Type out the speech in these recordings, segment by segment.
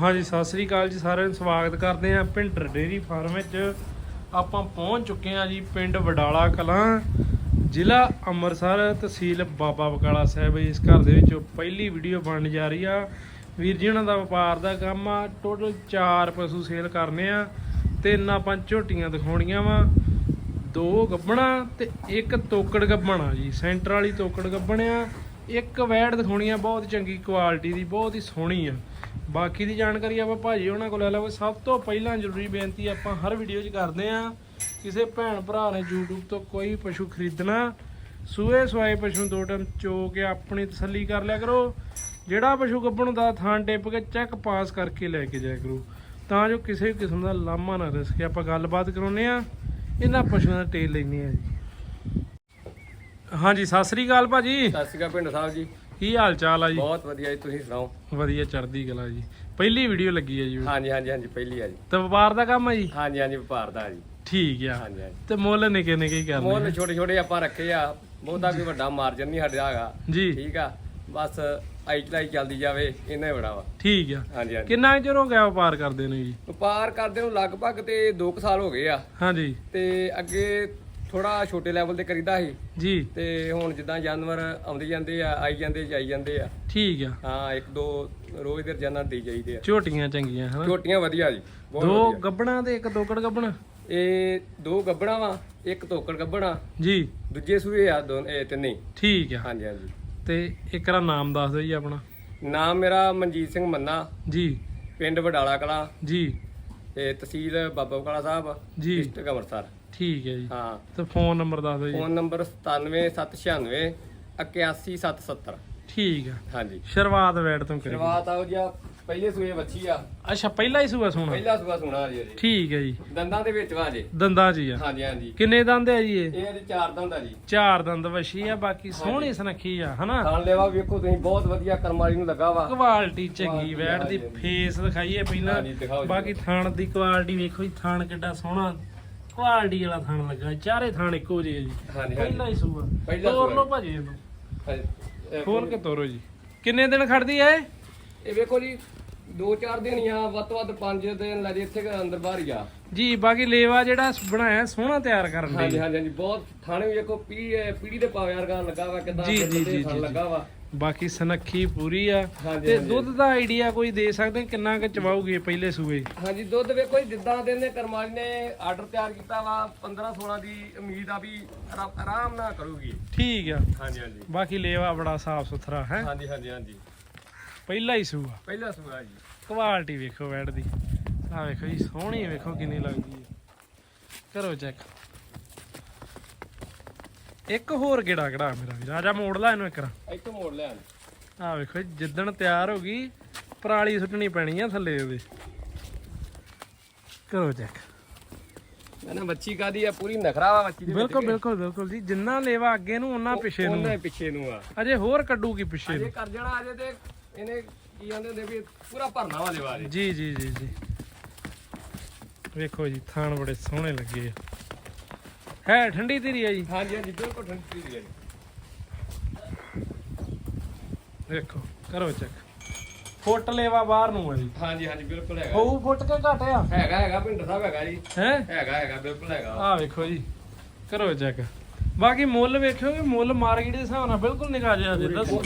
ਹਾਂਜੀ, ਸਤਿ ਸ੍ਰੀ ਅਕਾਲ ਜੀ ਸਾਰਿਆਂ ਨੂੰ, ਸਵਾਗਤ ਕਰਦੇ ਹਾਂ ਪਿੰਡ ਡੇਰੀ ਫਾਰਮ ਵਿੱਚ। ਆਪਾਂ ਪਹੁੰਚ ਚੁੱਕੇ ਹਾਂ ਜੀ ਪਿੰਡ ਵਡਾਲਾ ਕਲਾਂ, ਜ਼ਿਲ੍ਹਾ ਅੰਮ੍ਰਿਤਸਰ ਤਹਿਸੀਲ ਬਾਬਾ ਬਕਾਲਾ ਸਾਹਿਬ ਇਸ ਘਰ ਦੇ ਵਿੱਚ ਪਹਿਲੀ ਵੀਡੀਓ ਬਣਨ ਜਾ ਰਹੀ ਆ। ਵੀਰ ਜੀ, ਉਹਨਾਂ ਦਾ ਵਪਾਰ ਦਾ ਕੰਮ ਆ। ਟੋਟਲ 4 ਪਸ਼ੂ ਸੇਲ ਕਰਨੇ ਆ, ਤਿੰਨ ਆਪਾਂ ਝੋਟੀਆਂ ਦਿਖਾਉਣੀਆਂ ਵਾ। ਦੋ ਗੱਬਣਾ ਤੇ ਇੱਕ ਤੋਕੜ ਗੱਬਣਾ ਜੀ। ਸੈਂਟਰ ਵਾਲੀ ਤੋਕੜ ਗੱਬਣ ਆ। ਇੱਕ ਵੈੜ ਦਿਖਾਉਣੀ ਆ, ਬਹੁਤ ਚੰਗੀ ਕੁਆਲਿਟੀ ਦੀ, ਬਹੁਤ ਹੀ ਸੋਹਣੀ ਆ। ਬਾਕੀ ਦੀ ਜਾਣਕਾਰੀ ਆਪਾਂ ਭਾਜੀ ਉਹਨਾਂ ਕੋਲ ਲੈ ਲਵਾਂਗੇ। ਸਭ ਤੋਂ ਪਹਿਲਾਂ ਜ਼ਰੂਰੀ ਬੇਨਤੀ ਆਪਾਂ ਹਰ ਵੀਡੀਓ 'ਚ ਕਰਦੇ ਆ, ਕਿਸੇ ਭੈਣ ਭਰਾ ਨੇ YouTube ਤੋਂ ਕੋਈ ਪਸ਼ੂ ਖਰੀਦਣਾ ਸੂਏ ਸਵਾਏ ਪਸ਼ੂ ਦੋ ਟਾਈਮ ਚੋ ਕੇ ਆਪਣੀ ਤਸੱਲੀ ਕਰ ਲਿਆ ਕਰੋ। ਜਿਹੜਾ ਪਸ਼ੂ ਗੱਬਣ ਦਾ ਥਾਂ ਟਿੱਪ ਕੇ ਚੈੱਕ ਪਾਸ ਕਰਕੇ ਲੈ ਕੇ ਜਾਇਆ ਕਰੋ। ਤਾਂ ਜੋ ਕਿਸੇ ਵੀ ਕਿਸਮ ਦਾ ਲਾਮਾ ਨਾ ਰਿਸਕੇ ਆਪਾਂ ਗੱਲਬਾਤ ਕਰਾਉਨੇ ਆ, ਇਹਨਾਂ ਪਸ਼ੂਆਂ ਦਾ ਟੇਲ ਲੈਣੇ ਆ ਜੀ। ਹਾਂਜੀ ਸਤਿ ਸ੍ਰੀ ਅਕਾਲ ਭਾਜੀ। ਸਤਿ ਸ਼੍ਰੀ ਅਕਾਲ ਪਿੰਡ ਸਾਹਿਬ ਜੀ। ਕੀ ਹਾਲ ਚਾਲ ਆ ਜੀ? ਬਹੁਤ ਵਧੀਆ ਜੀ ਤੁਸੀਂ ਸੁਣਾਓ? ਵਧੀਆ ਚੜ੍ਹਦੀ ਕਲਾ ਜੀ। ਪਹਿਲੀ ਵੀਡੀਓ ਲੱਗੀ ਹੈ ਜੀ। ਹਾਂਜੀ ਹਾਂਜੀ ਹਾਂਜੀ ਪਹਿਲੀ ਆ ਜੀ। ਤੇ ਵਪਾਰ ਦਾ ਕੰਮ ਹੈ ਜੀ? ਹਾਂਜੀ ਹਾਂਜੀ ਵਪਾਰ ਦਾ ਜੀ। ਠੀਕ ਆ। ਹਾਂਜੀ ਹਾਂਜੀ। ਤੇ ਮੁੱਲ ਨਿੱਕੇ ਨਿੱਕੇ ਹੀ ਕਰਨੇ ਮੁੱਲ ਛੋਟੇ ਛੋਟੇ ਆਪਾਂ ਰੱਖੇ ਆ ਬਹੁਤਾ ਕੋਈ ਵੱਡਾ ਮਾਰਜਨ ਨਹੀਂ ਸਾਡਾ ਹੈਗਾ ਜੀ। ਠੀਕ ਆ। ਬਸ ਆਈ ਚਲਾਈ ਚੱਲਦੀ ਜਾਵੇ ਇੰਨਾ ਹੀ ਬੜਾ ਵਾ। ਠੀਕ ਆ। ਹਾਂਜੀ ਹਾਂਜੀ। ਕਿੰਨਾ ਚਿਰ ਹੋ ਗਿਆ ਵਪਾਰ ਕਰਦੇ ਨੂੰ ਜੀ? ਵਪਾਰ ਕਰਦੇ ਨੂੰ ਲਗਭਗ ਤੇ 2 ਸਾਲ ਹੋ ਗਏ ਆ। ਹਾਂਜੀ। ਤੇ ਅੱਗੇ ਥੋੜਾ ਛੋਟੇ ਲੈਵਲ ਤੇ ਕਰੀਦਾ ਸੀ। ਜੀ। ਤੇ ਹੁਣ ਜਿੱਦਾਂ ਜਾਨਵਰ ਆਉਂਦੇ ਜਾਂਦੇ ਆ ਆਈ ਜਾਂਦੇ ਜਾਈ ਜਾਂਦੇ ਆ। ਠੀਕ ਆ। ਹਾਂ ਇੱਕ ਦੋ ਰੋਜ਼ ਦੇ ਰੋਜ਼ਾਨਾ ਦੇ ਜਾਈਦੇ ਆ। ਝੋਟੀਆਂ ਚੰਗੀਆਂ ਹਨਾ? ਝੋਟੀਆਂ ਵਧੀਆ ਜੀ ਦੋ। ਗੱਬਣਾ ਤੇ ਇੱਕ ਦੋਕੜ ਗੱਬਣਾ? ਇਹ ਦੋ ਗੱਬਣਾ ਵਾ ਇੱਕ ਤੋਕੜ ਗੱਬਣਾ ਜੀ। ਦੂਜੇ ਸੂਏ ਆ ਦੋ ਇਹ ਤਿੰਨੇ। ਠੀਕ ਆ। ਹਾਂਜੀ ਹਾਂਜੀ। ਤੇ ਇੱਕ ਦਾ ਨਾਮ ਦੱਸ ਦਿਓ ਜੀ ਆਪਣਾ। ਨਾਮ ਮੇਰਾ ਮਨਜੀਤ ਸਿੰਘ ਮੰਨਾ। ਜੀ। ਪਿੰਡ ਵਡਾਲਾ ਕਲਾ। ਜੀ। ਤੇ ਤਹਿਸੀਲ ਬਾਬਾ ਬਕਾਲਾ ਸਾਹਿਬ। ਜੀ। ਡਿਸਟ੍ਰਿਕਟ ਅੰਮ੍ਰਿਤਸਰ। ਠੀਕ ਹੈ ਜੀ। ਹਾਂ। ਤੇ ਫੋਨ ਨੰਬਰ ਦੱਸ ਦਿਓ ਜੀ। ਫੋਨ ਨੰਬਰ 97796 81770 ਠੀਕ ਆ ਹਾਂਜੀ। ਸ਼ੁਰੂਆਤ ਵੈਟ ਤੋਂ ਕਰੀਏ। ਸ਼ੁਰੂਆਤ ਆਓ ਜੀ ਆ ਪਹਿਲੇ ਸੂਏ ਵੱਛੀ ਆ। ਅੱਛਾ ਪਹਿਲਾ ਹੀ ਸੂਆ ਸੋਣਾ ਪਹਿਲਾ ਸੂਆ ਸੁਣਾ ਜੀ। ਠੀਕ ਹੈ ਜੀ। ਦੰਦਾਂ ਦੇ ਵਿੱਚ ਵਾ ਜੀ। ਦੰਦਾਂ ਹੀ ਆ। ਹਾਂਜੀ ਹਾਂਜੀ। ਕਿੰਨੇ ਦੰਦ ਆ ਜੀ ਇਹ? ਇਹ ਇਹਦੇ ਚਾਰ ਦੰਦ ਆ ਜੀ। ਚਾਰ ਦੰਦ ਵਸ਼ੀ ਆ ਬਾਕੀ ਸੋਹਣੀ ਸੁਨੱਖੀ ਆ ਹਨਾ? ਖਾਣ ਲੈਵਾ ਵੇਖੋ ਤੁਸੀਂ ਬਹੁਤ ਵਧੀਆ ਕਰਮ ਵਾਲੀ ਨੂੰ ਲੱਗਾ ਵਾ। ਕੁਆਲਿਟੀ ਚੰਗੀ ਵੈਟ ਦੀ। ਫੇਸ ਦਿਖਾਈਏ ਪਹਿਲਾਂ। ਜੀ। ਬਾਕੀ ਥਣ ਦੀ ਕੁਆਲਿਟੀ ਵੇਖੋ ਜੀ ਥਣ ਕਿੱਡਾ ਸੋਹਣਾ। ਕੁਆਲਿਟੀ ਵਾਲਾ ਥਣ ਲੱਗਾ ਚਾਰੇ ਥਣ ਇੱਕੋ ਜਿਹੇ ਜੀ। ਹਾਂਜੀ ਪਹਿਲਾ ਹੀ ਸੂਆ। ਪਹਿਲਾ ਤੋਰ ਸੂਆ। ਲਓ ਭਾਜੀ ਇਹਨੂੰ। ਹਾਂਜੀ। ਇਹ ਖੋਲ ਕੇ ਤੋਰੋ ਜੀ। ਕਿੰਨੇ ਦਿਨ ਖੜਦੀ ਐ ਇਹ? ਵੇਖੋ ਜੀ ਦੋ ਚਾਰ ਦਿਨ ਹੀ ਆ ਵੱਧ ਤੋਂ ਵੱਧ ਪੰਜ ਦਿਨ ਲੈ ਜੇ ਇੱਥੇ ਕੁ ਅੰਦਰ ਬਾਹਰ ਹੀ ਆ। ਜੀ ਬਾਕੀ ਲੇਵਾ ਜਿਹੜਾ ਬਣਾਇਆ ਸੋਹਣਾ ਤਿਆਰ ਕਰਨ ਹਾਂਜੀ ਦੀ। ਹਾਂਜੀ ਹਾਂਜੀ ਬਹੁਤ ਥਾਣੇ ਵੀ ਵੇਖੋ ਪੀ ਪੀੜੀ ਦੇ ਪਾਵੇ ਵਰਗਾ ਲੱਗਾ ਵਾ ਕਿਦਾਂ ਜੀ, ਜੀ, ਜੀ, ਜੀ, ਲੱਗਾ ਵਾ। ਬਾਕੀ ਸਨੱਖੀ ਪੂਰੀ ਆ ਹਾਂਜੀ, ਤੇ ਹਾਂਜੀ। ਦੁੱਧ ਦਾ ਆਈਡੀਆ ਕੋਈ ਦੇ ਸਕਦੇ? ਕਿੰਨਾ ਕੁ ਚਵਾਉਗੀ ਪਹਿਲੇ ਸੂਏ? ਹਾਂਜੀ ਦੁੱਧ ਵੇਖੋ ਜੀ ਜਿੱਦਾਂ ਦੇ ਨੇ ਕਰਮਾਲੀ ਨੇ ਆਰਡਰ ਤਿਆਰ ਕੀਤਾ ਵਾ 15 16 ਦੀ ਉਮੀਦ ਆ ਵੀ ਆਰਾ- ਆਰਾਮ ਨਾਲ ਕਰੂਗੀ। ਠੀਕ ਆ। ਹਾਂਜੀ ਹਾਂਜੀ। ਬਾਕੀ ਲੇਵਾ ਬੜਾ ਸਾਫ਼ ਸੁਥਰਾ ਹੈ? ਹਾਂਜੀ ਹਾਂਜੀ ਹਾਂਜੀ। ਪਹਿਲਾ ਹੀ ਸੂਆ। ਪਹਿਲਾ ਸੂਆ ਜੀ। ਕੁਆਲਿਟੀ ਵੇਖੋ ਬੈਡ ਦੀ। ਆ ਵੇਖੋ ਜੀ ਸੋਹਣੀ ਵੇਖੋ ਕਿੰਨੀ ਲੱਗਦੀ ਹੈ। ਕਰੋ ਚੈੱਕ ਇੱਕ ਹੋਰ ਗੇੜਾ ਕਢਾ ਮੇਰਾ ਵੀ ਰਾਜਾ ਮੋੜ ਲਾ ਇਹਨੂੰ ਇੱਕ ਰਾਂ ਇੱਥੋਂ ਮੋੜ ਲਿਆ ਆ ਵੇਖੋ ਜੀ, ਜਿੱਦਣ ਤਿਆਰ ਹੋ ਗਈ ਪਰਾਲੀ ਸੁੱਟਣੀ ਪੈਣੀ ਆ ਥੱਲੇ ਉਹਦੇ। ਕਰੋ ਚੈੱਕ ਨਾ ਬੱਚੀ ਕਾਦੀ ਆ ਪੂਰੀ ਨਖਰਾ ਵਾ ਬੱਚੀ ਦੇ ਵਿੱਚ ਬਿਲਕੁਲ ਬਿਲਕੁਲ ਬਿਲਕੁਲ ਜੀ ਜਿੰਨਾ ਲੇਵਾ ਅੱਗੇ ਨੂੰ ਉਹਨਾਂ ਪਿੱਛੇ ਨੂੰ। ਉਹਨੇ ਪਿੱਛੇ ਨੂੰ ਆ। ਅਜੇ ਹੋਰ ਕੱਢੂਗੀ ਪਿੱਛੇ ਅਜੇ ਨੂੰ। ਕਰ ਜਾਣਾ ਅਜੇ ਤੇ ਇਹਨੇ ਕੀ ਕਹਿੰਦੇ ਹੁੰਦੇ ਵੀ ਪੂਰਾ ਭਰਨਾ ਵਾ ਜੀ ਜੀ ਜੀ ਜੀ ਜੀ। ਵੇਖੋ ਜੀ ਥਾਣ ਬੜੇ ਸੋਹਣੇ ਲੱਗੇ ਆ। ਹੈ ਠੰਡੀ ਧੀਰੀ ਆ ਜੀ। ਹਾਂਜੀ ਹਾਂਜੀ ਬਿਲਕੁਲ ਠੰਡੀ ਚੀਜ਼ ਹੈ ਜੀ। ਵੇਖੋ ਕਰੋ ਚੈੱਕ ਫੁੱਟ ਲੇਵਾ ਬਾਹਰ ਨੂੰ ਆ ਜੀ। ਹਾਂਜੀ ਹਾਂਜੀ ਬਿਲਕੁਲ ਹੈਗਾ। ਹੋਊ ਫੁੱਟ ਕੇ ਘਟ ਆ। ਹੈਗਾ ਹੈਗਾ ਪਿੰਡ ਸਾਹਿਬ ਹੈਗਾ ਜੀ। ਹੈ? ਹੈਗਾ ਹੈਗਾ ਬਿਲਕੁਲ ਹੈਗਾ। ਆ ਵੇਖੋ ਜੀ ਕਰੋ ਚੈੱਕ ਬਾਕੀ ਮੁੱਲ ਵੇਖਿਓ ਕਿ ਮੁੱਲ ਮਾਰਕੀਟ ਦੇ ਹਿਸਾਬ ਨਾਲ ਬਿਲਕੁਲ ਨਿਕਾ ਜਿਆ ਜੇ ਦੱਸੋ।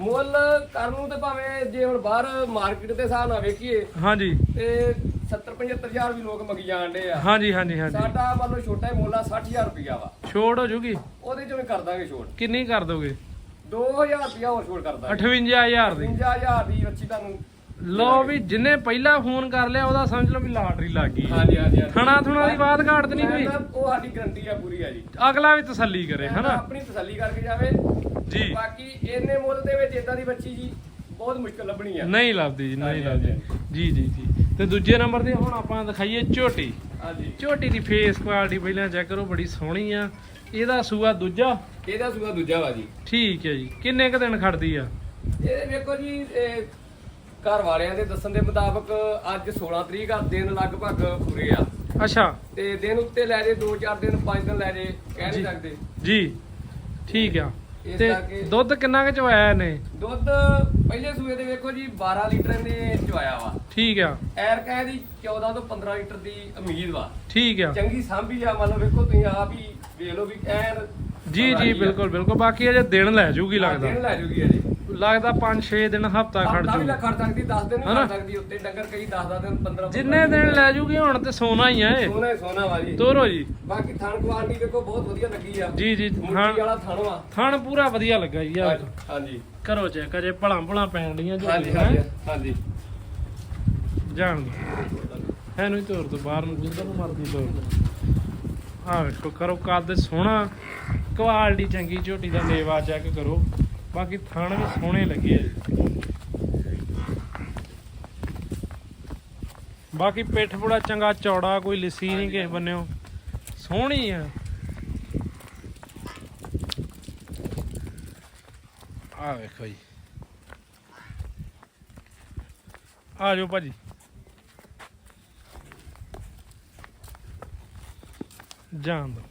ਮੁੱਲ ਕਰਨ ਨੂੰ ਤੇ ਭਾਵੇਂ ਜੇ ਹੁਣ ਬਾਹਰ ਮਾਰਕੀਟ ਦੇ ਹਿਸਾਬ ਨਾਲ ਵੇਖੀਏ ਹਾਂਜੀ। ਤੇ 70 75000 ਵੀ ਲੋਕ ਮੰਗੀ ਜਾਂਦੇ ਆ। ਹਾਂਜੀ ਹਾਂਜੀ ਹਾਂਜੀ। ਸਾਡਾ ਲਓ ਛੋਟਾ ਹੀ ਮੁੱਲ ਆ 60000 ਰੁਪਇਆ ਵਾ। ਛੋੜ ਹੋ ਜੂਗੀ? ਉਹਦੇ ਚੋਂ ਵੀ ਕਰ ਦਾਂਗੇ ਛੋਟ। ਕਿੰਨੀ ਕਰ ਦੋਗੇ? 2000 ਰੁਪਇਆ ਹੋਰ ਛੋਟ ਕਰ ਦਾਂਗੇ। 58000 ਦੀ। 55000 ਦੀ ਅੱਛੀ ਤੁਹਾਨੂੰ ਲਓ ਵੀ ਜਿੰਨੇ ਪਹਿਲਾਂ ਫੋਨ ਕਰ ਲਿਆ ਉਹਦਾ ਸਮਝ ਲਓ ਵੀ ਲਾਟਰੀ ਲੱਗ ਗਈ। ਹਾਂਜੀ ਹਾਂਜੀ ਹਾਂਜੀ। ਥਣਾ ਥੁਣਾ ਦੀ ਬਾਤ ਘਾਟ ਤੇ ਨਹੀਂ ਮੈਂ ਕੋਈ? ਤਾਂ ਉਹ ਸਾਡੀ ਗਰੰਟੀ ਆ ਪੂਰੀ ਆ ਜੀ। ਅਗਲਾ ਵੀ ਤਸੱਲੀ ਕਰੇ ਹਨਾ ਆਪਣੀ ਤਸੱਲੀ ਕਰਕੇ ਜਾਵੇ। ਜੀ। ਬਾਕੀ ਇੰਨੇ ਮੁੱਲ ਦੇ ਵਿੱਚ ਇਦਾਂ ਦੀ ਬੱਚੀ ਜੀ ਬਹੁਤ ਮੁਸ਼ਕਲ ਲੱਭਣੀ ਆ। ਨਹੀਂ ਲੱਭਦੀ ਜੀ ਨਹੀਂ ਹਾਂਜੀ, ਲੱਭਦੀ। ਜੀ ਜੀ ਜੀ। ਤੇ ਦੂਜੇ ਨੰਬਰ ਤੇ ਹੁਣ ਆਪਾਂ ਦਿਖਾਈਏ ਝੋਟੀ। ਹਾਂਜੀ। ਝੋਟੀ ਦੀ ਫੇਸ ਕੁਆਲਿਟੀ ਪਹਿਲਾਂ ਚੈੱਕ ਕਰੋ ਬੜੀ ਸੋਹਣੀ ਆ। ਇਹਦਾ ਸੂਆ ਦੂਜਾ? ਇਹਦਾ ਸੂਆ ਦੂਜਾ ਵਾ ਜੀ। ਠੀਕ ਹੈ ਜੀ। ਕਿੰਨੇ ਕ ਦਿਨ ਖੜਦੀ ਆ? ਇਹ ਵੇਖੋ ਜੀ ਘਰ ਵਾਲਿਆਂ ਦੇ ਦੱਸਣ ਦੇ ਮੁਤਾਬਕ ਅੱਜ 16 ਤਰੀਕ ਆ ਦਿਨ ਲਗਭਗ ਪੂਰੇ ਆ। ਅੱਛਾ। ਤੇ ਦਿਨ ਉੱਤੇ ਲੈ ਜੇ 2-4 ਦਿਨ 5 ਦਿਨ ਲੈ ਜੇ ਕਹਿ ਨਹੀਂ। ਸਕਦੇ। ਜੀ। ਠੀਕ ਆ। ਇਸ ਤੇ ਕਰਕੇ ਦੁੱਧ ਕਿੰਨਾ ਕੁ ਚਵਾਇਆ ਨੇ ਦੁੱਧ ਪਹਿਲੇ ਸੂਏ ਦੇ ਵੇਖੋ ਜੀ 12 ਲੀਟਰ ਇਹਨੇ ਚਵਾਇਆ ਵਾ। ਠੀਕ ਆ। ਐਰ ਕਹਿ ਦੀ 14 ਤੋਂ 15 ਲੀਟਰ ਦੀ ਉਮੀਦ ਵਾ। ਠੀਕ ਆ। ਚੰਗੀ ਸਾਂਭੀ ਆ ਮੰਨ ਲਓ ਵੇਖੋ ਤੁਸੀਂ ਆਪ ਹੀ ਵੇਖ ਲਓ ਵੀ ਐਨ ਜੀ ਜੀ ਬਿਲਕੁਲ ਬਿਲਕੁਲ। ਬਾਕੀ ਅਜੇ ਦਿਨ ਲੈ ਜੂਗੀ ਦਿਨ ਲੱਗਦਾ। ਲੈ ਜੂਗੀ ਅਜੇ। ਲੱਗਦਾ 5-6 ਦਿਨ ਹਫਤਾ ਖੜ ਵੀ ਜੂ। ਲੈ ਖੜ ਸਕਦੀ 10 ਦਿਨ ਵੀ? ਖੜ ਸਕਦੀ ਉੱਤੇ ਡੰਗਰ ਕਈ 10 10 ਦਿਨ 15 ਜਿੰਨੇ ਦਿਨ ਲੈ ਜੂਗੀ ਹੁਣ ਤੇ ਸੋਨਾ ਹੀ ਆ ਇਹ। ਸੋਨਾ ਹੀ ਸੋਨਾ ਵਾਲੀ ਤੋਰੋ ਜੀ। ਬਾਕੀ ਥਣ ਕੁਆਲਿਟੀ ਵੇਖੋ ਬਹੁਤ ਵਧੀਆ ਲੱਗੀ ਆ। ਜੀ ਜੀ ਥਣ ਵਾਲਾ ਥਣ ਵਾ। ਥਣ ਪੂਰਾ ਵਧੀਆ ਲੱਗਾ ਜੀ ਆ ਹਾਂਜੀ ਕਰੋ ਚੈੱਕ ਅਜੇ ਭਲਾਂ ਭਲਾਂ ਪੈਣ ਲੀਆਂ ਜੀ ਹਾਂਜੀ ਹਾਂਜੀ ਜਾਣ ਦੋ ਇਹਨੂੰ ਹੀ ਤੋਰ ਦੋ ਬਾਹਰ ਨੂੰ ਜਿੱਧਰ ਨੂੰ ਮਰਦੀ ਤੋਰ ਆ ਵੇਖੋ ਕਰੋ ਕੱਦ ਸੋਹਣਾ ਕੁਆਲਿਟੀ ਚੰਗੀ ਝੋਟੀ ਦਾ ਲੇਵਾ ਚੈੱਕ ਕਰੋ। ਬਾਕੀ ਥਣ ਵੀ ਸੋਹਣੇ ਲੱਗੇ ਆ ਬਾਕੀ ਪਿੱਠ ਬੜਾ ਚੰਗਾ ਚੌੜਾ ਕੋਈ ਲਿੱਸੀ ਨਹੀਂ ਕਿਸੇ ਬੰਨਿਓ। ਸੋਹਣੀ ਆ। ਆ ਵੇਖੋ ਜੀ। ਆ ਜਾਓ ਭਾਜੀ। ਜਾਣ ਦੋ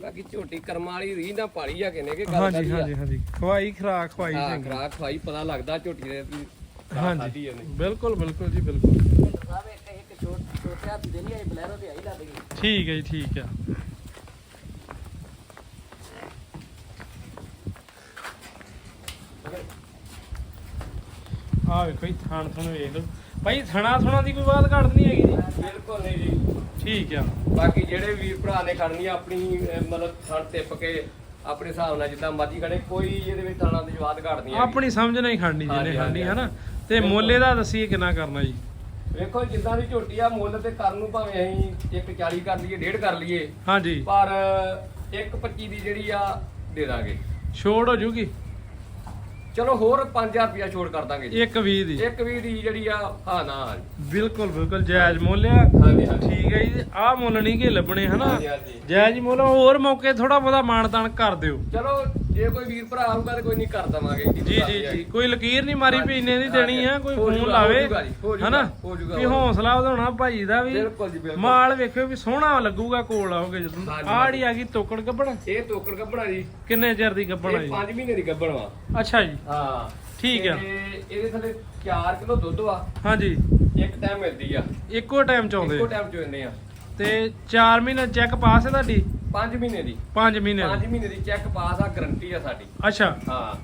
ਬਾਕੀ ਝੋਟੀ ਕਰਮਾਂ ਵਾਲੀ ਰੀ ਨਾ ਪਾਲੀ ਆ ਕਿਨੇ ਕਿ ਗੱਲ ਹਾਂਜੀ ਹਾਂਜੀ ਹਾਂਜੀ। ਖਵਾਈ ਖਰਾਕ ਖਵਾਈ ਹਾਂ ਚੰਗੀ। ਖਰਾਕ ਖਵਾਈ ਪਤਾ ਲੱਗਦਾ ਝੋਟੀ ਦੇ ਵੀ ਖੁਰਾਕ ਹਾਂਜੀ। ਉਹਨੇ ਬਿਲਕੁਲ ਬਿਲਕੁਲ ਜੀ ਬਿਲਕੁਲ। ਸਾਹਿਬ ਇੱਕ ਇੱਕ ਛੋਟੇ ਹੱਥ ਦੇ ਨਹੀਂ ਬਲੈਰੋ ਤੇ ਆਈ ਲੱਗ ਗਈ ਠੀਕ ਹੈ ਜੀ ਠੀਕ ਆ ਆ ਵੇਖੋ ਜੀ ਥਾਣ ਥਣ ਵੇਖ ਲਓ। ਭਾਈ ਥਣਾ ਥਣਾ ਦੀ ਕੋਈ ਬਾਤ ਘੱਟ ਨਹੀਂ ਹੈਗੀ ਜੀ? ਬਿਲਕੁਲ ਨਹੀਂ ਜੀ। ਠੀਕ ਆ। ਬਾਕੀ ਜਿਹੜੇ ਵੀਰ ਭਰਾ ਨੇ ਖੜਨੀ ਆ ਆਪਣੀ ਅਹ, ਮਤਲਬ ਥਣ ਟਿੱਪ ਕੇ ਆਪਣੇ ਹਿਸਾਬ ਨਾਲ ਜਿੱਦਾਂ ਮਰਜ਼ੀ ਖੜੇ ਕੋਈ ਇਹਦੇ ਵਿੱਚ ਥਾਣਾ ਦੀ ਜਵਾਦ ਘਾੜਨੀ ਹੈ ਆਪਣੀ ਸਮਝ ਨਹੀਂ ਖੜਨੀ ਜਿਹਨੇ ਹਾਂਜੀ, ਖੜਨੀ ਹੈ ਨਾ ਤੇ ਮੁੱਲੇ ਦਾ ਦੱਸੀਏ ਕਿੰਨਾ ਕਰਨਾ ਜੀ? ਵੇਖੋ ਜਿੱਦਾਂ ਦੀ ਝੋਟੀ ਆ ਮੁੱਲ ਤੇ ਕਰਨ ਨੂੰ ਭਾਵੇਂ ਅਸੀਂ 140 ਕਰ ਲਈਏ ਡੇਢ ਕਰ ਲਈਏ ਹਾਂਜੀ। ਪਰ 125 ਦੀ ਜਿਹੜੀ ਆ ਦੇ ਦਾਂਗੇ। ਛੋੜ ਹੋ ਜੂਗੀ? ਚਲੋ ਹੋਰ 5000 ਰੁਪਇਆ ਛੋੜ ਕਰ ਦਾਂਗੇ ਜੀ। ਇੱਕ 20 ਦੀ। ਇੱਕ ਵੀ ਦੀ ਜਿਹੜੀ ਆ ਹਾਂ ਨਾ ਬਿਲਕੁਲ ਬਿਲਕੁਲ ਜਾਇਜ਼ ਮੁੱਲ ਆ। ਹਾਂਜੀ ਹਾਂਜੀ ਠੀਕ ਹੈ ਜੀ। ਆਹ ਮੁੱਲ ਨਹੀਂ ਕਿ ਲੱਭਣੇ ਹਨਾ? ਹਾਂਜੀ, ਹਾਂਜੀ। ਜਾਇਜ਼ ਮੁੱਲ ਹੋਰ ਮੌਕੇ ਥੋੜਾ ਬਹੁਤਾ ਮਾਨਤਾਨ ਕਰ ਦਿਓ। ਚਲੋ ਜੇ ਕੋਈ ਵੀਰ ਭਰਾ ਆਊਗਾ ਤੇ ਕੋਈ ਨਹੀਂ ਕਰ ਦਵਾਂਗੇ ਜੀ ਜੀ ਜੀ। ਕੋਈ ਲਕੀਰ ਨਹੀਂ ਮਾਰੀ ਵੀ ਇੰਨੇ ਦੀ ਦੇਣੀ ਆ ਕੋਈ ਫੋਨ ਲਾਵੇ ਹਨਾ? ਵੀ। ਹੌਸਲਾ ਵਧਾਉਣਾ ਭਾਈ ਦਾ ਵੀ। ਮਾਲ ਵੇਖਿਓ ਵੀ ਸੋਹਣਾ ਲੱਗੂਗਾ ਕੋਲ ਆਓਗੇ ਜਦੋਂ। ਆੜੀ ਆ ਗਈ ਤੋਕੜ ਗੱਬੜ। ਇਹ ਤੋਕੜ ਗੱਬਣਾ ਜੀ। ਕਿੰਨੇ ਚਿਰ ਦੀ ਗੱਬੜ ਆ ਇਹ ਜੀ? 5 ਮਹੀਨੇ ਦੀ ਗੱਬਣ ਵਾ। ਅੱਛਾ ਜੀ। ਹਾਂ। ਠੀਕ ਆ। ਇਹਦੇ ਥੱਲੇ 4 ਕਿਲੋ ਦੁੱਧ ਵਾ। ਹਾਂਜੀ। ਇੱਕ ਟਾਈਮ ਮਿਲਦੀ ਆ। ਇੱਕੋ ਟਾਈਮ ਚ ਆਉਂਦੇ ਇੱਕੋ ਟਾਈਮ ਚ ਆ। ਤੇ 4 ਮਹੀਨੇ ਚੈੱਕ ਪਾਸ ਹੈ ਤੁਹਾਡੀ? 5 ਮਹੀਨੇ ਦੀ। 5 ਮਹੀਨੇ 5 ਦੀ। ਮਹੀਨੇ ਦੀ ਚੈੱਕ ਪਾਸ ਆ ਗਰੰਟੀ ਆ ਸਾਡੀ। ਅੱਛਾ। ਹਾਂ।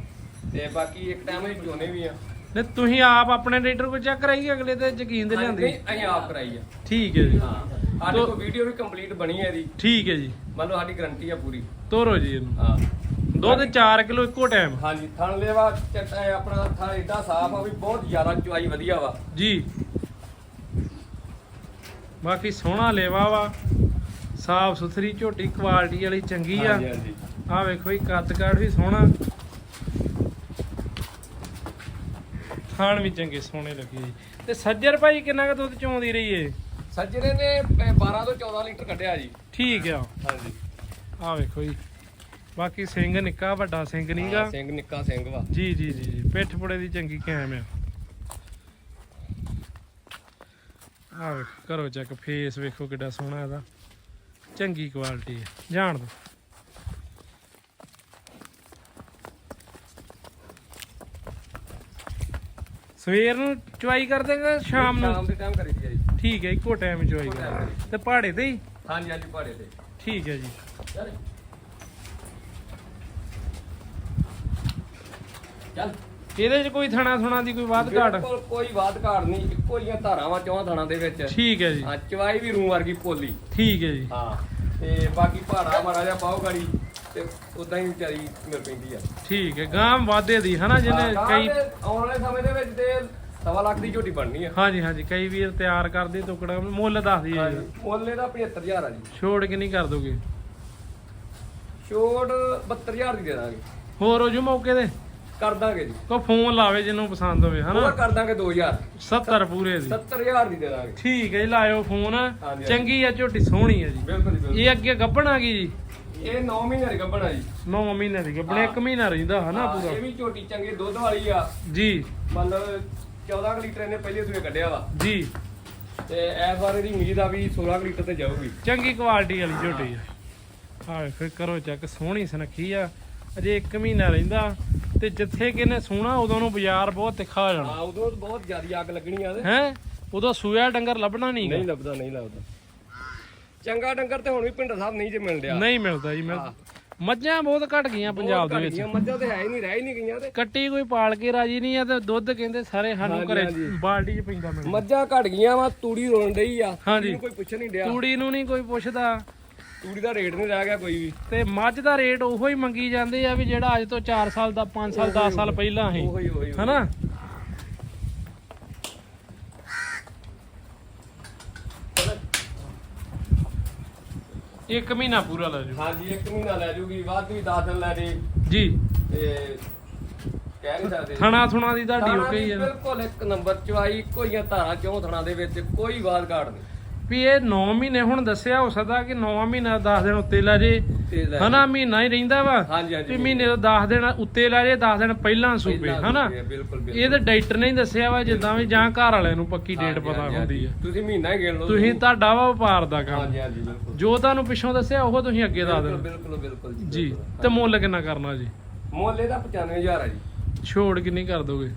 ਤੇ ਬਾਕੀ ਇੱਕ ਟਾਈਮ ਵਿੱਚ ਚੋਨੇ ਵੀ ਆ। ਨੇ ਤੁਸੀਂ ਆਪ ਆਪਣੇ ਰੇਡਰ ਕੋ ਚੈੱਕ ਕਰਾਈ ਅਗਲੇ ਤੇ ਯਕੀਨ ਤੇ ਲਿਆਂਦੀ? ਨਹੀਂ ਅਸੀਂ ਆਪ ਕਰਾਈ ਆ। ਠੀਕ ਹੈ ਜੀ। ਹਾਂ। ਸਾਡੇ ਕੋਲ ਵੀਡੀਓ ਵੀ ਕੰਪਲੀਟ ਬਣੀ ਹੈ ਇਹਦੀ। ਠੀਕ ਹੈ ਜੀ। ਮੰਨ ਲਓ ਸਾਡੀ ਗਰੰਟੀ ਆ ਪੂਰੀ। ਤੋਰੋ ਜੀ ਇਹਨੂੰ। ਹਾਂ। ਦੁੱਧ 4 ਕਿਲੋ ਇੱਕੋ ਟਾਈਮ ਹਾਂਜੀ ਥਣ ਲੈਵਾ ਆਪਣਾ ਥਣ ਏਡਾ ਸਾਫ਼ ਆ ਵੀ ਬਹੁਤ ਜ਼ਿਆਦਾ ਚੁਆਈ ਵਧੀਆ ਵਾ। ਜੀ। ਬਾਕੀ ਸੋਹਣਾ ਲੇਵਾ ਵਾ। ਸਾਫ਼ ਸੁਥਰੀ ਝੋਟੀ ਕੁਆਲਿਟੀ ਵਾਲੀ ਚੰਗੀ ਆ। ਹਾਂਜੀ ਹਾਂਜੀ। ਆ ਵੇਖੋ ਇਹ ਕੱਦ ਕਾਠ ਵੀ ਸੋਹਣਾ। ਖਾਣ ਵੀ ਚੰਗੇ ਸੋਹਣੇ ਲੱਗੇ ਜੀ। ਤੇ ਸੱਜਰ ਭਾਈ ਕਿੰਨਾ ਕੁ ਦੁੱਧ ਚੋਂਦੀ ਰਹੀ ਏ? ਸੱਜਰੇ ਨੇ ਅਹ, 12 ਤੋਂ 14 ਲੀਟਰ ਕੱਢਿਆ ਜੀ। ਠੀਕ ਆ। ਹਾਂਜੀ। ਆ ਵੇਖੋ ਜੀ ਬਾਕੀ ਸਿੰਘ ਨਿੱਕਾ ਵੱਡਾ ਸਿੰਘ ਨਹੀਂਗਾ ਸਿੰਘ ਨਿੱਕਾ ਸਿੰਘ ਵਾ। ਜੀ ਜੀ ਜੀ ਜੀ ਪਿੱਠ ਪੁੜੇ ਦੀ ਚੰਗੀ ਕੈਮ ਆ। ਆ ਕਰੋ ਚੈੱਕ ਫੇਸ ਵੇਖੋ ਕਿੱਡਾ ਸੋਹਣਾ ਇਹਦਾ। ਚੰਗੀ ਕੁਆਲਿਟੀ ਹੈ ਜਾਣ ਦੋ। ਸਵੇਰ ਨੂੰ ਚੁਆਈ ਕਰ ਦੇਗਾ ਸ਼ਾਮ ਨੂੰ? ਸ਼ਾਮ ਦੇ ਟਾਈਮ ਕਰੀ ਜੀ। ਠੀਕ ਹੈ ਇੱਕੋ ਟਾਈਮ ਚੁਆਈ ਕਰ ਤੇ ਪਹਾੜੇ ਤੇ ਹੀ? ਹਾਂਜੀ ਹਾਂਜੀ ਪਹਾੜੇ ਤੇ। ਠੀਕ ਹੈ ਜੀ। ਚੱਲ। ਇਹਦੇ 'ਚ ਕੋਈ ਥਣਾ ਥੁਣਾ ਦੀ ਕੋਈ ਵਾਧ ਘਾਟ? ਬਿਲਕੁਲ ਕੋਈ ਬਾਤ ਘਾੜ ਨਹੀਂ ਇੱਕੋ ਜੀਆਂ ਧਾਰਾਵਾਂ ਚੌਂ ਥਾਣਾ ਦੇ ਵਿੱਚ। ਠੀਕ ਹੈ ਜੀ। ਹਾਂ ਚਵਾਈ ਵੀ ਰੂਮ ਵਰਗੀ ਪੋਲੀ। ਠੀਕ ਹੈ ਜੀ। ਹਾਂ ਤੇ ਬਾਕੀ ਭਾੜਾ ਮਾੜਾ ਜਿਹਾ ਪਾਓ ਗਾੜੀ ਤੇ ਉਦਾਂ ਹੀ ਵਿਚਾਰੀ ਮਿਲ ਪੈਂਦੀ ਆ। ਠੀਕ ਹੈ ਗਾਂ ਵਾਧੇ ਦੀ ਹਨਾ ਜਿਹਨੇ ਕਈ ਆਉਣ ਵਾਲੇ ਸਮੇਂ ਦੇ ਵਿੱਚ ਤੇ ਸਵਾ ਲੱਖ ਦੀ ਝੋਟੀ ਬਣਨੀ ਆ। ਹਾਂਜੀ ਹਾਂਜੀ ਕਈ ਵੀਰ ਤਿਆਰ ਕਰਦੇ ਟੁਕੜਾ ਮੁੱਲ ਦੱਸ ਦਈਏ ਹਾਂਜੀ ਜੀ ਮੁੱਲ ਇਹਦਾ 75000 ਆ ਜੀ। ਛੋੜ ਕਿੰਨੀ ਕਰ ਦੋਗੇ? ਛੋਟ 72000 ਦੀ ਦੇ ਦਾਂਗੇ। ਹੋਰ ਹੋ ਜੂ ਮੌਕੇ ਤੇ? ਕਰ ਦਾਂਗੇ ਜੀ। ਕੋ ਫੋਨ ਲਾਵੇ ਜਿਹਨੂੰ ਪਸੰਦ ਹੋਵੇ ਹਨਾ? ਕਰ ਦਾਂਗੇ 2000 70 ਪੂਰੇ ਦੀ। 70000 ਦੀ ਦੇ ਦਾਂਗੇ। ਠੀਕ ਹੈ ਜੀ ਲਾਇਓ ਫੋਨ। ਹਾਂਜੀ। ਚੰਗੀ ਆ ਝੋਟੀ ਸੋਹਣੀ ਆ ਜੀ। ਬਿਲਕੁਲ ਜੀ ਬਿਲਕੁਲ। ਇਹ ਅੱਗੇ ਗੱਭਣ ਆ ਗਈ ਜੀ? ਇਹ 9 ਮਹੀਨੇ ਦੀ ਗੱਭਣ ਆ ਜੀ। 9 ਮਹੀਨੇ ਦੀ ਗੱਭਣ ਇੱਕ ਮਹੀਨਾ ਰਹਿੰਦਾ ਹਨਾ ਹਾਂ, ਪੂਰਾ? ਇਹ ਵੀ ਝੋਟੀ ਚੰਗੇ ਦੁੱਧ ਵਾਲੀ ਆ। ਜੀ। ਮਤਲਬ 14 ਕੁ ਲੀਟਰ ਇਹਨੇ ਪਹਿਲੇ ਸੂਏ ਕੱਢਿਆ ਵਾ। ਜੀ। ਤੇ ਇਸ ਵਾਰ ਇਹਦੀ ਉਮੀਦ ਆ ਵੀ 16 ਕੁ ਲੀਟਰ ਤੇ ਜਾਊਗੀ। ਚੰਗੀ ਕੁਆਲਿਟੀ ਵਾਲੀ ਝੋਟੀ ਆ। ਹਾਂ। ਫਿਰ ਕਰੋ ਚੈੱਕ ਸੋਹਣੀ ਸੁਨੱਖੀ ਆ। ਅਜੇ 1 ਮਹੀਨਾ ਰਹਿੰਦਾ। ਤੇ ਜਿੱਥੇ ਕਿਨੇ ਸੋਹਣਾ ਉਦੋਂ ਨੂੰ ਬਾਜ਼ਾਰ ਬਹੁਤ ਤਿੱਖਾ ਹੋ ਜਾਣਾ। ਹਾਂ ਉਦੋਂ ਬਹੁਤ ਜ਼ਿਆਦਾ ਅੱਗ ਲੱਗਣੀ ਆ ਤੇ ਹੈ? ਉਦੋਂ ਸੂਆ ਡੰਗਰ ਲੱਭਣਾ ਨਹੀਂ ਨਹੀਂ ਲੱਭਦਾ ਨਹੀਂ ਲੱਭਦਾ। ਚੰਗਾ ਡੰਗਰ ਤੇ ਹੁਣ ਵੀ ਪਿੰਡ ਸਾਹਿਬ ਨਹੀਂ ਜੇ ਮਿਲ ਰਿਹਾ ਨਹੀਂ ਮਿਲਦਾ ਜੀ ਮਿਲ ਮੱਝਾਂ ਬਹੁਤ ਘਟ ਗਈਆਂ ਪੰਜਾਬ ਦੇ ਵਿੱਚ। ਮੱਝਾਂ ਤੇ ਹੈ ਹੀ ਨਹੀਂ ਰਹਿ ਹੀ ਨਹੀਂ ਗਈਆਂ ਤੇ। ਕੱਟੀ ਕੋਈ ਪਾਲ ਕੇ ਰਾਜੀ ਨਹੀਂ ਆ ਤੇ ਦੁੱਧ ਕਹਿੰਦੇ ਸਾਰੇ ਸਾਨੂੰ ਘਰੇ। ਬਾਲਟੀ 'ਚ ਪੈਂਦਾ ਮਿਲਦਾ। ਮੱਝਾਂ ਘਟ ਗਈਆਂ ਵਾ ਤੂੜੀ ਰੋਣ ਡਈ ਆ ਕੋਈ ਪੁੱਛ ਨਹੀਂ ਡਿਆ। ਤੂੜੀ ਨੂੰ ਨਹੀਂ ਕੋਈ ਪੁੱਛਦਾ। ਤੂੜੀ ਦਾ ਰੇਟ ਨਹੀਂ ਰਹਿ ਗਿਆ ਕੋਈ ਵੀ। ਤੇ ਮੱਝ ਦਾ ਰੇਟ ਉਹੋ ਹੀ ਮੰਗੀ ਜਾਂਦੇ ਆ ਵੀ ਜਿਹੜਾ ਅੱਜ ਤੋਂ 4 ਸਾਲ ਦਾ 5 ਸਾਲ 10 ਸਾਲ ਪਹਿਲਾਂ ਸੀ ਉਹੀ ਉਹੀ ਉਹੀ। ਹਨਾ? ਇੱਕ ਮਹੀਨਾ ਪੂਰਾ ਲੈ ਜਾਓ। ਹਾਂਜੀ ਇੱਕ ਮਹੀਨਾ ਲੈ ਜੂਗੀ ਵੱਧ ਵੀ 10 ਦਿਨ ਲੈ ਜੇ। ਜੀ। ਤੇ ਕਹਿ ਨਹੀਂ ਸਕਦੇ। ਥਣਾ ਥੁਣਾ ਦੀ ਤੁਹਾਡੀ ਓਕੇ ਹੀ ਆ। ਬਿਲਕੁਲ ਇੱਕ ਨੰਬਰ ਚਵਾਈ ਕੋਈਆਂ ਧਾਰਾਂ ਚੋਂ ਥਣਾ ਦੇ ਵਿੱਚ ਕੋਈ ਵਾਦ ਘਾਟ ਨਹੀਂ। ਵੀ ਇਹ 9 ਮਹੀਨੇ ਹੁਣ ਦੱਸਿਆ ਹੋ ਸਕਦਾ ਕਿ 9 ਮਹੀਨਾ 10 ਦਿਨ ਉੱਤੇ ਲੈ ਜੇ। ਹਨਾ ਮਹੀਨਾ ਹੀ ਰਹਿੰਦਾ ਵਾ। ਵੀ ਮਹੀਨੇ ਤੋਂ 10 ਦਿਨ ਉੱਤੇ ਲੈ ਜੇ 10 ਦਿਨ ਪਹਿਲਾਂ ਪਹਿਲਾਂ ਹਨਾ। ਇਹ ਤਾਂ ਡਾਕਟਰ ਨੇ ਹੀ ਦੱਸਿਆ ਵਾ ਜਿੱਦਾਂ ਵੀ ਜਾਂ ਘਰ ਵਾਲਿਆਂ ਨੂੰ ਪੱਕੀ ਡੇਟ ਪਤਾ ਹੁੰਦੀ ਆ। ਤੁਸੀਂ ਮਹੀਨਾ ਹੀ ਗਿਣ ਲਓ। ਤੁਸੀਂ ਤੁਹਾਡਾ ਵਾ ਵਪਾਰ ਦਾ ਕੰਮ। ਜੋ ਤੁਹਾਨੂੰ ਪਿੱਛੋਂ ਦੱਸਿਆ ਉਹ ਤੁਸੀਂ ਅੱਗੇ ਦੱਸ ਦੇਣਾ। ਬਿਲਕੁਲ ਬਿਲਕੁਲ ਜੀ। ਤੇ ਮੁੱਲ ਕਿੰਨਾ ਕਰਨਾ ਜੀ? ਮੁੱਲ ਇਹਦਾ 95000 ਆ ਜੀ। ਛੋੜ ਕਿੰਨੀ ਕਰ ਦੋਗੇ?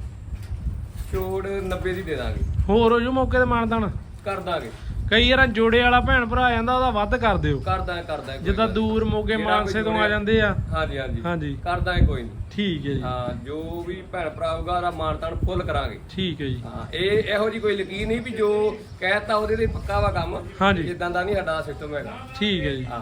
ਛੋੜ 90 ਦੀ ਦੇ ਦਾਂਗੇ। ਹੋਰ ਹੋ ਜੂ ਮੌਕੇ ਤੇ ਮਾਨਦਾਨ? ਕਰ ਦਾਂਗੇ। ਕਈ ਵਾਰ ਜੋੜੇ ਵਾਲਾ ਭੈਣ ਭਰਾ ਆ ਜਾਂਦਾ ਉਹਦਾ ਵੱਧ ਕਰ ਦਿਓ। ਕਰ ਦਾਂਗੇ ਕਰ ਦਾਂਗੇ ਕੋਈ ਜਿੱਦਾਂ ਗੱਲ ਦੂਰ ਮੋਗੇ ਜਿਹੜਾ ਮਾਨਸੇ ਕੋਈ ਤੋਂ ਆ ਜੋੜਿਆ- ਜਾਂਦੇ ਆ। ਹਾਂਜੀ ਹਾਂਜੀ। ਹਾਂਜੀ। ਕਰ ਦਾਂਗੇ ਕੋਈ ਨਹੀਂ। ਠੀਕ ਹੈ ਜੀ। ਹਾਂ ਜੋ ਵੀ ਭੈਣ ਭਰਾ ਹੋਊਗਾ ਉਹਦਾ ਮਾਨਤਾਨ ਫੁੱਲ ਕਰਾਂਗੇ। ਠੀਕ ਹੈ ਜੀ। ਹਾਂ ਇਹ ਇਹੋ ਜੀ ਕੋਈ ਯਕੀਨ ਨਹੀਂ ਵੀ ਜੋ ਕਹਿਤਾ ਉਹਦੇ ਤੇ ਪੱਕਾ ਵਾ ਕੰਮ ਹਾਂਜੀ। ਇਦਾਂ ਦਾ ਨਹੀਂ ਸਾਡਾ ਸਿਸਟਮ ਹੈਗਾ। ਠੀਕ ਹੈ ਜੀ। ਹਾਂ।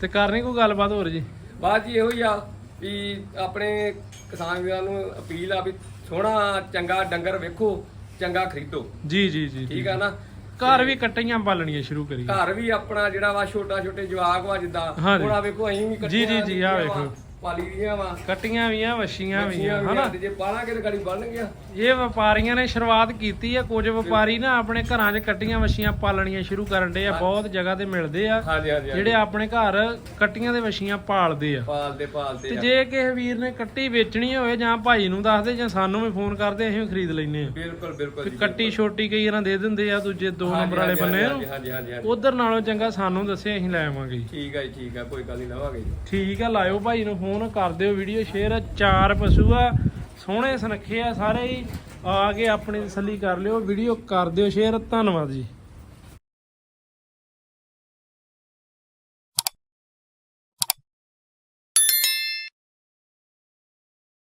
ਤੇ ਕਰਨੀ ਕੋਈ ਗੱਲਬਾਤ ਹੋਰ ਜੀ? ਬਾਅਦ ਜੀ ਇਹੋ ਹੀ ਆ ਵੀ ਆਪਣੇ ਕਿਸਾਨ ਵੀਰਾਂ ਨੂੰ ਅਪੀਲ ਆ ਵੀ ਸੋਹਣਾ ਚੰਗਾ ਡੰਗਰ ਵੇਖੋ ਚੰਗਾ ਖਰੀਦੋ। ਜੀ ਜੀ ਜੀ ਠੀਕ ਆ ਨਾ? ਘਰ ਵੀ ਕੱਟੀਆਂ ਪਾਲਣੀਆਂ ਸ਼ੁਰੂ ਕਰੀ ਘਰ ਵੀ ਆਪਣਾ ਜਿਹੜਾ ਵਾ ਛੋਟਾ ਛੋਟੇ ਜਵਾਕ ਵਾ ਜਿੱਦਾਂ ਹਾਂਜੀ। ਹੁਣ ਆ ਵੇਖੋ ਅਸੀਂ ਵੀ ਜੀ, ਜੀ, ਜੀ, ਆਹ ਵੇਖੋ। ਪਾਲੀ ਦੀਆਂ ਵਾ। ਕੱਟੀਆਂ ਵੀ ਆ ਵਛੀਆਂ ਵੀ ਆ ਹਨਾ? ਜੇ ਪਾਲਾਂਗੇ ਤੇ ਗਾੜੀ ਬਣ ਗਿਆ ਇਹ ਵਪਾਰੀਆਂ ਨੇ ਸ਼ੁਰੂਆਤ ਕੀਤੀ ਆ ਕੁਝ ਵਪਾਰੀ ਨਾ ਆਪਣੇ ਘਰਾਂ 'ਚ ਕੱਟੀਆਂ ਵਛੀਆਂ ਪਾਲਣੀਆਂ ਸ਼ੁਰੂ ਕਰਨ ਦੇ ਆ ਬਹੁਤ ਜਗ੍ਹਾ ਤੇ ਮਿਲਦੇ ਆ। ਜਿਹੜੇ ਆਪਣੇ ਘਰ ਕੱਟੀਆਂ ਦੇ ਵਛੀਆਂ ਪਾਲਦੇ ਆ। ਪਾਲਦੇ ਪਾਲਦੇ ਤੇ। ਜੇ ਕਿਸੇ ਵੀਰ ਨੇ ਕੱਟੀ ਵੇਚਣੀ ਹੋਵੇ ਜਾਂ ਭਾਈ ਨੂੰ ਦੱਸਦੇ ਜਾਂ ਸਾਨੂੰ ਵੀ ਫੋਨ ਕਰਦੇ ਅਸੀਂ ਵੀ ਖਰੀਦ ਲੈਨੇ ਆ। ਬਿਲਕੁਲ ਬਿਲਕੁਲ ਕੱਟੀ ਛੋਟੀ ਕਈ ਵਾਰਾਂ ਦੇ ਦਿੰਦੇ ਆ ਦੂਜੇ ਦੋ ਨੰਬਰ ਵਾਲੇ ਬੰਨੇ ਨੂੰ ਉਧਰ ਨਾਲੋਂ ਚੰਗਾ ਸਾਨੂੰ ਦੱਸੇ ਅਸੀਂ ਲੈ ਆਵਾਂਗੇ। ਠੀਕ ਆ ਜੀ ਠੀਕ ਆ ਕੋਈ ਗੱਲ ਨਹੀਂ ਲਵਾਂਗੇ ਜੀ। ਠੀਕ ਆ ਲਾਇਓ ਭਾਈ ਨੂੰ ਫੋਨ ਕਰ ਦਿਓ ਵੀਡੀਓ ਸ਼ੇਅਰ ਚਾਰ ਪਸ਼ੂ ਆ, ਸੋਹਣੇ ਸੁਨੱਖੇ ਆ ਸਾਰੇ ਹੀ। ਆ ਕੇ ਆਪਣੀ ਤਸੱਲੀ ਕਰ ਲਿਓ ਵੀਡੀਓ ਕਰ ਦਿਓ ਸ਼ੇਅਰ ਧੰਨਵਾਦ ਜੀ।